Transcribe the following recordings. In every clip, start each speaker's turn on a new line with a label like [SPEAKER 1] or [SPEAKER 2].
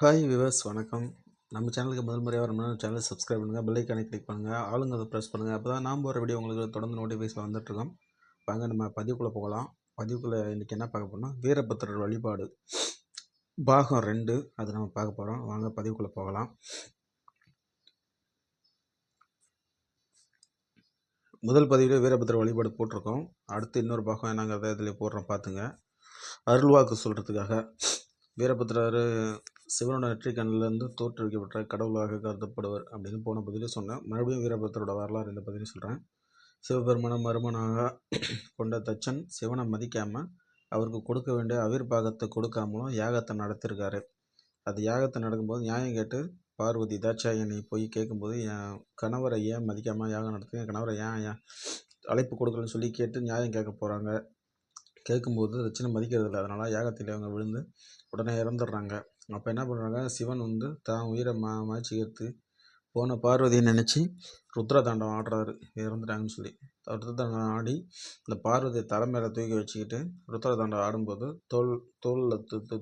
[SPEAKER 1] Hi viewers வணக்கம். நம்ம சேனலுக்கு முதல் முறையாக வரணும்னா சேனலை சப்ஸ்கிரைப் பண்ணுங்கள் பெல் ஐக்கானை கிளிக் பண்ணுங்கள் ஆளுங்க அதை ப்ரெஸ் பண்ணுங்கள் அப்போ தான் நாம் போகிற வீடியோ உங்களுக்கு தொடர்ந்து நோட்டிஃபிகேஷன் வந்துட்டுருக்கோம். வாங்க நம்ம பதிவுக்குள்ளே போகலாம். பதிவுக்குள்ளே இன்றைக்கி என்ன பார்க்க போகிறோம்னா வீரபத்திரர் வழிபாடு. பாகம் ரெண்டு அது நம்ம பார்க்க போகிறோம் வாங்க பதிவுக்குள்ளே போகலாம். முதல் பதிவில் வீரபத்திர வழிபாடு போட்டிருக்கோம். அடுத்து இன்னொரு பாகம் என்னங்கிறத இதில் போடுறோம் பார்த்துங்க. அருள்வாக்கு சொல்கிறதுக்காக வீரபத்திரர் சிவனோட நெற்றிக்கண்ணிலேருந்து தோற்றுவிக்கப்பட்ட கடவுளாக கருதப்படுவர் அப்படின்னு போன பதிலே சொன்னேன். மறுபடியும் வீரபத்தரோட வரலாறு இந்த பதிலையும் சொல்கிறேன் சிவபெருமனை மருமனாக கொண்ட தச்சன் சிவனை மதிக்காமல் அவருக்கு கொடுக்க வேண்டிய அவிர்பாகத்தை கொடுக்காமலும் யாகத்தை நடத்திருக்காரு. அது யாகத்தை நடக்கும்போது நியாயம் கேட்டு பார்வதி தாட்சாயணி போய் கேட்கும்போது என் கணவரை ஏன் மதிக்காமல் யாகம் நடத்து என் கணவரை ஏன் ஏன் அழைப்பு கொடுக்கலன்னு சொல்லி கேட்டு நியாயம் கேட்க போகிறாங்க கேட்கும்போது தட்சணை மதிக்கிறது இல்லை. அதனால் யாகத்தில் அவங்க விழுந்து உடனே இறந்துடுறாங்க. அப்போ என்ன பண்ணுறாங்க சிவன் வந்து தான் உயிரை மா மாய்ச்சிக்கிறது போன பார்வதியை நினச்சி ருத்ர தாண்டவம் ஆடுறாரு இறந்துட்டாங்கன்னு சொல்லி. ருத்ர தாண்டவம் ஆடி இந்த பார்வதியை தலை மேலே தூக்கி வச்சுக்கிட்டு ருத்ர தாண்டவம் ஆடும்போது தோல் தோலில்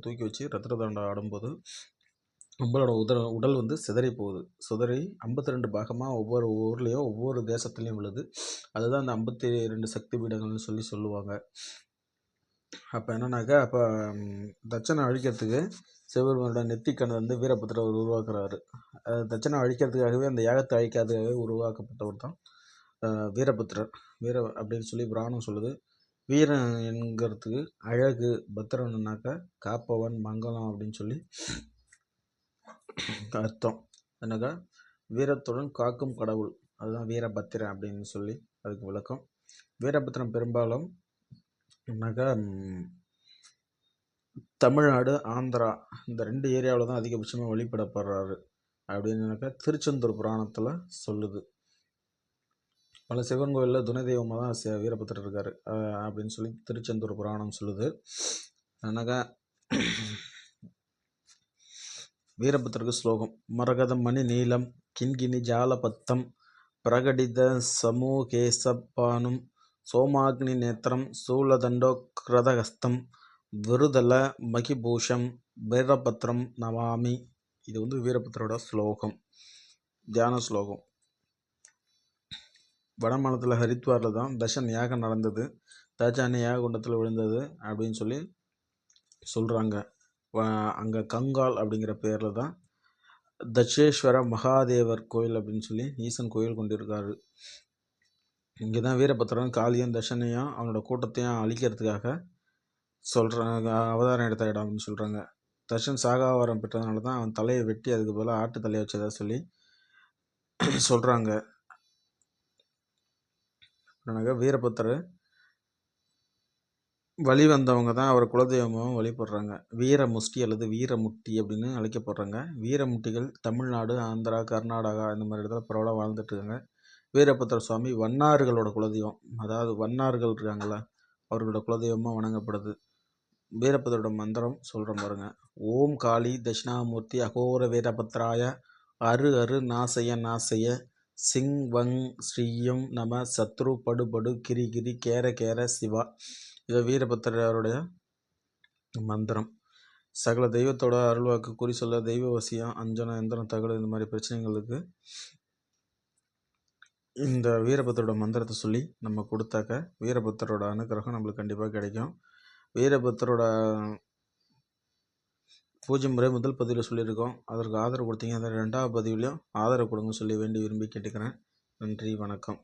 [SPEAKER 1] தூக்கி வச்சு ருத்ர தாண்டவம் ஆடும்போது நம்மளோட உதர உடல் வந்து சிதறி போகுது. சிதறி ஐம்பத்தி ரெண்டு பாகமாக ஒவ்வொரு ஊர்லேயும் ஒவ்வொரு தேசத்துலேயும் விழுது. அதுதான் அந்த ஐம்பத்தி ரெண்டு சக்தி பீடங்கள்னு சொல்லி சொல்லுவாங்க. அப்போ என்னன்னாக்கா அப்போ தட்சனை அழிக்கிறதுக்கு சிவபெருமானோட நெத்திக்கண்ணை வந்து வீரபத்திரர் உருவாக்குறாரு. தட்சனை அழிக்கிறதுக்காகவே அந்த யாகத்தை அழிக்காதவே உருவாக்கப்பட்டவர் தான் வீரபத்திரர். வீர அப்படின்னு சொல்லி புராணம் சொல்லுது. வீரன் என்கிறதுக்கு அழகு பத்திரன்னாக்கா காப்பவன் மங்களம் அப்படின்னு சொல்லி அர்த்தம். என்னக்கா? வீரத்துடன் காக்கும் கடவுள். அதுதான் வீரபத்திரன் அப்படின்னு சொல்லி அதுக்கு விளக்கம். வீரபத்திரம் பெரும்பாலும் என்னாக்கா தமிழ்நாடு ஆந்திரா இந்த ரெண்டு ஏரியாவில் தான் அதிகபட்சமாக வழிபடப்படுறாரு அப்படின்னாக்கா திருச்செந்தூர் புராணத்தில் சொல்லுது. பல சிவன் கோயிலில் துணைதெய்வமாக தான் வீரபத்திரர் இருக்கார் அப்படின்னு சொல்லி திருச்செந்தூர் புராணம் சொல்லுது. என்னக்கா வீரபத்திரருக்கு ஸ்லோகம் மரகதம் மணி நீளம் கிண்கிணி ஜாலபத்தம் பிரகடித சமூகேசப்பானும் சோமாக்னி நேத்திரம் சூலதண்டோ கிரதகஸ்தம் விருதல மகிபூஷம் வீரபத்ரம் நமாமி. இது வந்து வீரபத்ரோட ஸ்லோகம். தியான ஸ்லோகம். வடமாநிலத்தில் ஹரித்வாரில் தான் தசன் யாகம் நடந்தது. தாஜானி யாக குண்டத்தில் விழுந்தது அப்படின்னு சொல்லி சொல்கிறாங்க அங்கே கங்கால் அப்படிங்கிற பேரில் தான் தட்சேஸ்வர மகாதேவர் கோயில் அப்படின்னு சொல்லி ஈசன் கோயில் கொண்டிருக்காரு. இங்கே தான் வீரபத்திரன் காளியும் தர்ஷனையும் அவனோட கூட்டத்தையும் அழிக்கிறதுக்காக சொல்கிறாங்க அவதாரம் எடுத்த இடம் அப்படின்னு சொல்கிறாங்க தர்ஷன் சாகாவாரம் பெற்றதுனால தான் அவன் தலையை வெட்டி அதுக்கு பதிலாக ஆட்டு தலையை வச்சதா சொல்லி சொல்கிறாங்க வீரபுத்தர் வழி வந்தவங்க தான் அவர் குலதெய்வமாகவும் வழிபடுறாங்க. வீரமுஷ்டி அல்லது வீரமுட்டி அப்படின்னு அழைக்கப்படுறாங்க. வீரமுட்டிகள் தமிழ்நாடு ஆந்திரா கர்நாடகா இந்த மாதிரி இடத்துல பரவலாக வாழ்ந்துட்டுருக்காங்க வீரபத்திர சுவாமி வண்ணார்களோட குலதெய்வம். அதாவது வண்ணார்கள் இருக்காங்களா அவர்களோட குலதெய்வமாக வணங்கப்படுது. வீரபத்ரோட மந்திரம் சொல்கிற பாருங்க. ஓம் காளி தட்சிணாமூர்த்தி அகோர வீரபத்ராய அரு அரு நாசைய நாசைய சிங் வங் ஸ்ரீயம் நம சத்ரு படுபடு கிரி கிரி கேர கேர சிவா. இது வீரபத்திரருடைய மந்திரம். சகல தெய்வத்தோட அருள்வாக்கு குறி சொல்ல தெய்வ வசியம் அஞ்சனம் எந்திரம் தகடு இந்த மாதிரி பிரச்சனைகளுக்கு இந்த வீரபத்தரோட மந்திரத்தை சொல்லி நம்ம கொடுத்தாக்க வீரபத்தரோட அனுகிரகம் நம்மளுக்கு கண்டிப்பாக கிடைக்கும். வீரபத்தரோட பூஜை முறை முதல் பதிவில் சொல்லியிருக்கோம். அதற்கு ஆதரவு கொடுத்தீங்க. அந்த ரெண்டாவது பதிவிலையும் ஆதரவு கொடுங்க சொல்லி வேண்டி விரும்பி கேட்டுக்கிறேன். நன்றி. வணக்கம்.